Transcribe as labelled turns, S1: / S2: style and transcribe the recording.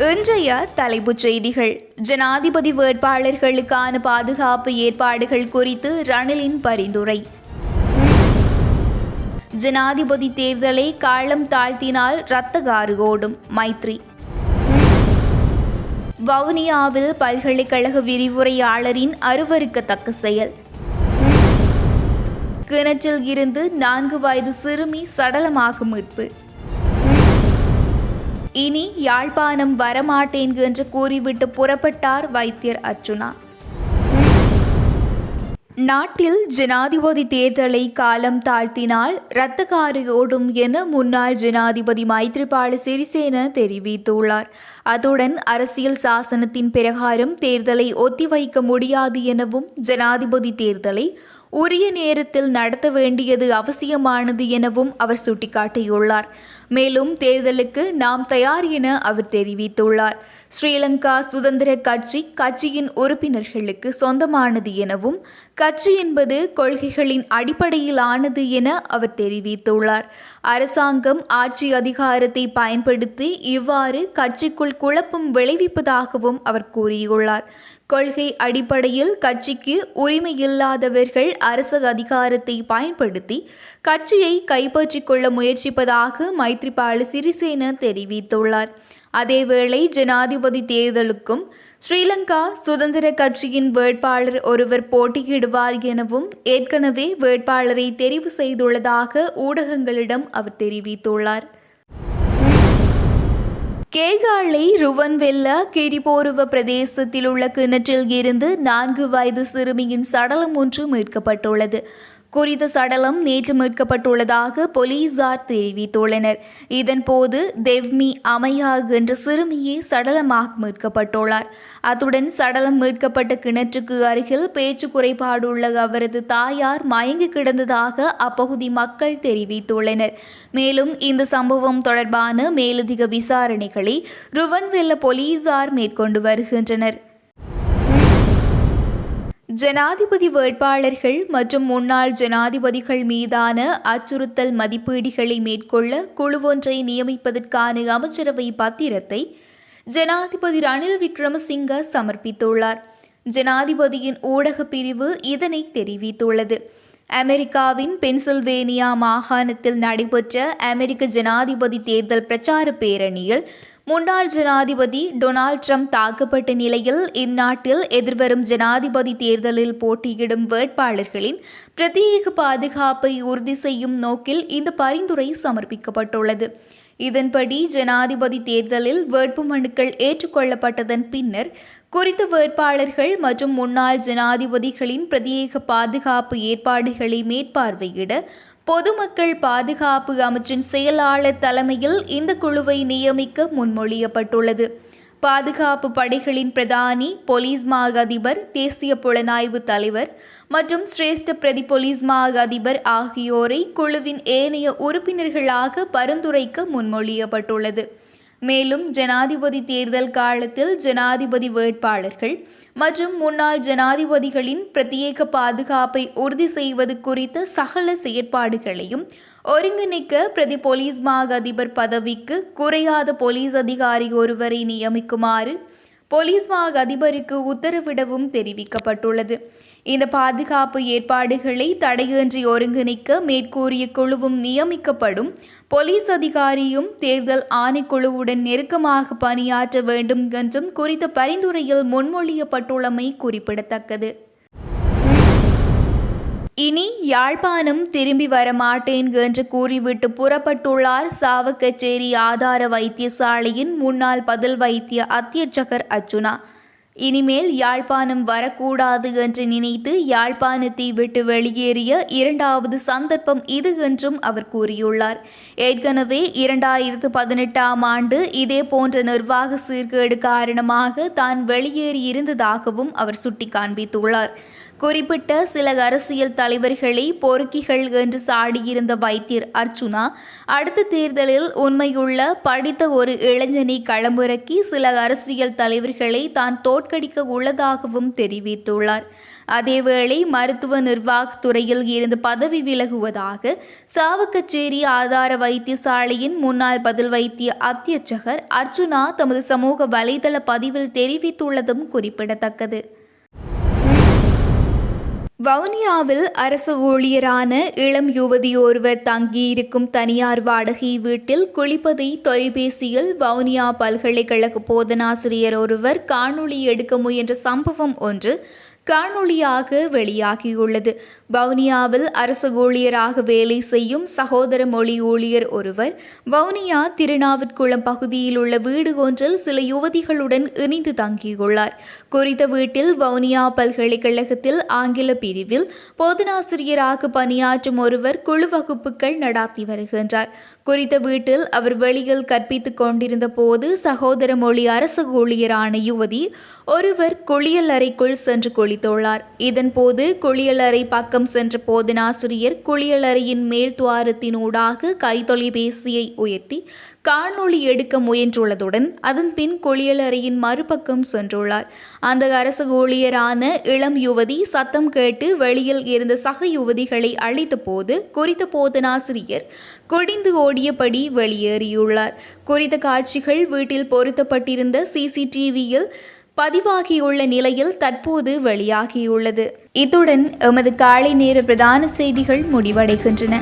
S1: இன்றைய தலைப்புச் செய்திகள். ஜனாதிபதி வேட்பாளர்களுக்கான பாதுகாப்பு ஏற்பாடுகள் குறித்து ரணிலின் பரிந்துரை. ஜனாதிபதி தேர்தலை காலம் தாழ்த்தினால் இரத்தகாறு ஓடும். மைத்ரி. வவுனியாவில் பல்கலைக்கழக விரிவுரையாளரின் அருவருக்கத்தக்க செயல். கிணற்றில் இருந்து நான்கு வயது சிறுமி சடலமாக மீட்பு. இனி யாழ்ப்பாணம் வரமாட்டேன் என்று கூறிவிட்டு புறப்பட்டார் வைத்தியர் அர்ச்சுனா நாட்டில் ஜனாதிபதி தேர்தலை காலம் தாழ்த்தினால் இரத்தக்காறு ஓடும் என முன்னாள் ஜனாதிபதி மைத்ரிபால சிறிசேன தெரிவித்துள்ளார். அத்துடன் அரசியல் சாசனத்தின் பிரகாரம் தேர்தலை ஒத்திவைக்க முடியாது எனவும் ஜனாதிபதி தேர்தலை உரிய நேரத்தில் நடத்த வேண்டியது அவசியமானது எனவும் அவர் சுட்டிக்காட்டியுள்ளார். மேலும் தேர்தலுக்கு நாம் தயார் என அவர் தெரிவித்துள்ளார். ஸ்ரீலங்கா சுதந்திர கட்சி கட்சியின் உறுப்பினர்களுக்கு சொந்தமானது எனவும் கட்சி என்பது கொள்கைகளின் அடிப்படையிலானது என அவர் தெரிவித்துள்ளார். அரசாங்கம் ஆட்சி அதிகாரத்தை பயன்படுத்தி இவ்வாறு கட்சிக்குள் குழப்பம் விளைவிப்பதாகவும் அவர் கூறியுள்ளார். கொள்கை அடிப்படையில் கட்சிக்கு உரிமையில்லாதவர்கள் அரசு அதிகாரத்தை பயன்படுத்தி கட்சியை கைப்பற்றிக் கொள்ள முயற்சிப்பதாக மைத்ரிபால சிறிசேன தெரிவித்துள்ளார். அதேவேளை ஜனாதிபதி தேர்தலுக்கும் ஸ்ரீலங்கா சுதந்திர கட்சியின் வேட்பாளர் ஒருவர் போட்டியிடுவார் எனவும் ஏற்கனவே வேட்பாளரை தெரிவு செய்துள்ளதாக ஊடகங்களிடம் அவர் தெரிவித்துள்ளார். கேகாலை ருவன்வெல்ல கிரிபோருவ பிரதேசத்தில் உள்ள கிணற்றில் இருந்து நான்கு வயது சிறுமியின் சடலம் ஒன்று மீட்கப்பட்டுள்ளது. குறித்த சடலம் நேற்று மீட்கப்பட்டுள்ளதாக போலீசார் தெரிவித்துள்ளனர். இதன்போது தெவ்மி அமையா என்ற சிறுமியே சடலமாக மீட்கப்பட்டுள்ளார். அத்துடன் சடலம் மீட்கப்பட்ட கிணற்றுக்கு அருகில் பேச்சு குறைபாடுள்ள அவரது தாயார் மயங்கி கிடந்ததாக அப்பகுதி மக்கள் தெரிவித்துள்ளனர். மேலும் இந்த சம்பவம் தொடர்பான மேலதிக விசாரணைகளை ருவன்வெல்ல போலீசார் மேற்கொண்டு வருகின்றனர். ஜனாதிபதி வேட்பாளர்கள் மற்றும் முன்னாள் ஜனாதிபதிகள் மீதான அச்சுறுத்தல் மதிப்பீடுகளை மேற்கொள்ள குழுவொன்றை நியமிப்பதற்கான அமைச்சரவை பத்திரத்தை ஜனாதிபதி ரணில் விக்ரமசிங்க சமர்ப்பித்துள்ளார். ஜனாதிபதியின் ஊடக பிரிவு இதனை தெரிவித்துள்ளது. அமெரிக்காவின் பென்சில்வேனியா மாகாணத்தில் நடைபெற்ற அமெரிக்க ஜனாதிபதி தேர்தல் பிரச்சார பேரணியில் முன்னாள் ஜனாதிபதி டொனால்ட் ட்ரம்ப் தாக்கப்பட்ட நிலையில் இந்நாட்டில் எதிர்வரும் ஜனாதிபதி தேர்தலில் போட்டியிடும் வேட்பாளர்களின் பிரத்யேக பாதுகாப்பை உறுதி செய்யும் நோக்கில் இந்த பரிந்துரை சமர்ப்பிக்கப்பட்டுள்ளது. இதன்படி ஜனாதிபதி தேர்தலில் வேட்புமனுக்கள் ஏற்றுக்கொள்ளப்பட்டதன் பின்னர் குறித்த வேட்பாளர்கள் மற்றும் முன்னாள் ஜனாதிபதிகளின் பிரத்யேக பாதுகாப்பு ஏற்பாடுகளை மேற்பார்வையிட பொதுமக்கள் பாதுகாப்பு அமைச்சின் செயலாளர் தலைமையில் இந்த குழுவை நியமிக்க முன்மொழியப்பட்டுள்ளது. பாதுகாப்பு படைகளின் பிரதானி போலீஸ் மா அதிபர் தேசிய புலனாய்வு தலைவர் மற்றும் சிரேஷ்ட பிரதி போலீஸ் மா அதிபர் ஆகியோரை குழுவின் ஏனைய உறுப்பினர்களாக பரிந்துரைக்க முன்மொழியப்பட்டுள்ளது. மேலும் ஜனாதிபதி தேர்தல் காலத்தில் ஜனாதிபதி வேட்பாளர்கள் மற்றும் முன்னாள் ஜனாதிபதிகளின் பிரத்யேக பாதுகாப்பை உறுதி செய்வது குறித்த சகல செயற்பாடுகளையும் ஒருங்கிணைக்க பிரதி போலீஸ் மாக அதிபர் பதவிக்கு குறையாத போலீஸ் அதிகாரி ஒருவரை நியமிக்குமாறு போலீஸ் மா அதிபருக்கு உத்தரவிடவும் தெரிவிக்கப்பட்டுள்ளது. இந்த பாதுகாப்பு ஏற்பாடுகளை தடையின்றி ஒருங்கிணைக்க மேற்கூறிய குழுவும் நியமிக்கப்படும். போலீஸ் அதிகாரியும் தேர்தல் ஆணைக்குழுவுடன் நெருக்கமாக பணியாற்ற வேண்டும் என்றும் குறித்த பரிந்துரையில் முன்மொழியப்பட்டுள்ளமை குறிப்பிடத்தக்கது. இனி யாழ்ப்பாணம் திரும்பி வரமாட்டேன் என்று கூறிவிட்டு புறப்பட்டுள்ளார் சாவக்கச்சேரி ஆதார வைத்தியசாலையின் முன்னாள் பதில் வைத்திய அத்தியட்சகர் அர்ச்சுனா இனிமேல் யாழ்ப்பாணம் வரக்கூடாது என்று நினைத்து யாழ்ப்பாணத்தை விட்டு வெளியேறிய இரண்டாவது சந்தர்ப்பம் இது என்றும் அவர் கூறியுள்ளார். ஏற்கனவே இரண்டாயிரத்து பதினெட்டாம் ஆண்டு இதே போன்ற நிர்வாக சீர்கேடு காரணமாக தான் வெளியேறியிருந்ததாகவும் அவர் சுட்டி காண்பித்துள்ளார் குறிப்பிட்ட சில அரசியல் தலைவர்களை பொறுக்கிகள் என்று சாடியிருந்த வைத்தியர் அர்ச்சுனா அடுத்த தேர்தலில் உண்மையுள்ள படித்த ஒரு இளைஞனை களமிறக்கி சில அரசியல் தலைவர்களை தான் தோற்கடிக்க உள்ளதாகவும் தெரிவித்துள்ளார். அதேவேளை மருத்துவ நிர்வாகத்துறையில் இருந்து பதவி விலகுவதாக சாவக்கச்சேரி ஆதார வைத்தியசாலையின் முன்னாள் பதில் வைத்திய அத்தியட்சகர் அர்ச்சுனா தமது சமூக வலைதள பதிவில் தெரிவித்துள்ளதும் குறிப்பிடத்தக்கது. வவுனியாவில் அரசு ஊழியரான இளம் யுவதி ஒருவர் தங்கியிருக்கும் தனியார் வாடகை வீட்டில் குளிப்பதை தொலைபேசியில் வவுனியா பல்கலைக்கழக போதனாசிரியர் ஒருவர் காணொளி எடுக்க முயன்ற சம்பவம் ஒன்று காணொளியாக வெளியாகியுள்ளது. வவுனியாவில் அரசு ஊழியராக வேலை செய்யும் சகோதர மொழி ஊழியர் ஒருவர் வவுனியா திருநாவுட்குளம் பகுதியில் உள்ள வீடு ஒன்றில் சில யுவதிகளுடன் இணைந்து தங்கியுள்ளார். குறித்த வீட்டில் வவுனியா பல்கலைக்கழகத்தில் ஆங்கில பிரிவில் போதனாசிரியராக பணியாற்றும் ஒருவர் குழு வகுப்புகள் நடாத்தி வருகின்றார். குறித்த வீட்டில் அவர் வெளியில் கற்பித்துக் கொண்டிருந்த போது சகோதர மொழி அரசு ஊழியரான யுவதி ஒருவர் குளியல் அறைக்குள் சென்று குளித்துள்ளார் இதன்போது குளியலறை பக்கம் சென்ற போதனாசிரியர் குளியலறையின் மேல் துவாரத்தினூடாக கைத்தொலைபேசியை உயர்த்தி காணொளி எடுக்க முயன்றுள்ளதுடன் அதன் பின் குளியலறையின் மறுபக்கம் சென்றுள்ளார். அந்த அரசு ஊழியரான இளம் யுவதி சத்தம் கேட்டு வெளியில் இருந்த சக யுவதிகளை அழைத்த போது குறித்த போதனாசிரியர் குடிந்து ஓடியபடி வெளியேறியுள்ளார். குறித்த காட்சிகள் வீட்டில் பொருத்தப்பட்டிருந்த சிசிடிவியில் பதிவாகியுள்ள நிலையில் தற்போது வெளியாகியுள்ளது. இத்துடன் எமது காலை நேர பிரதான செய்திகள் முடிவடைகின்றன.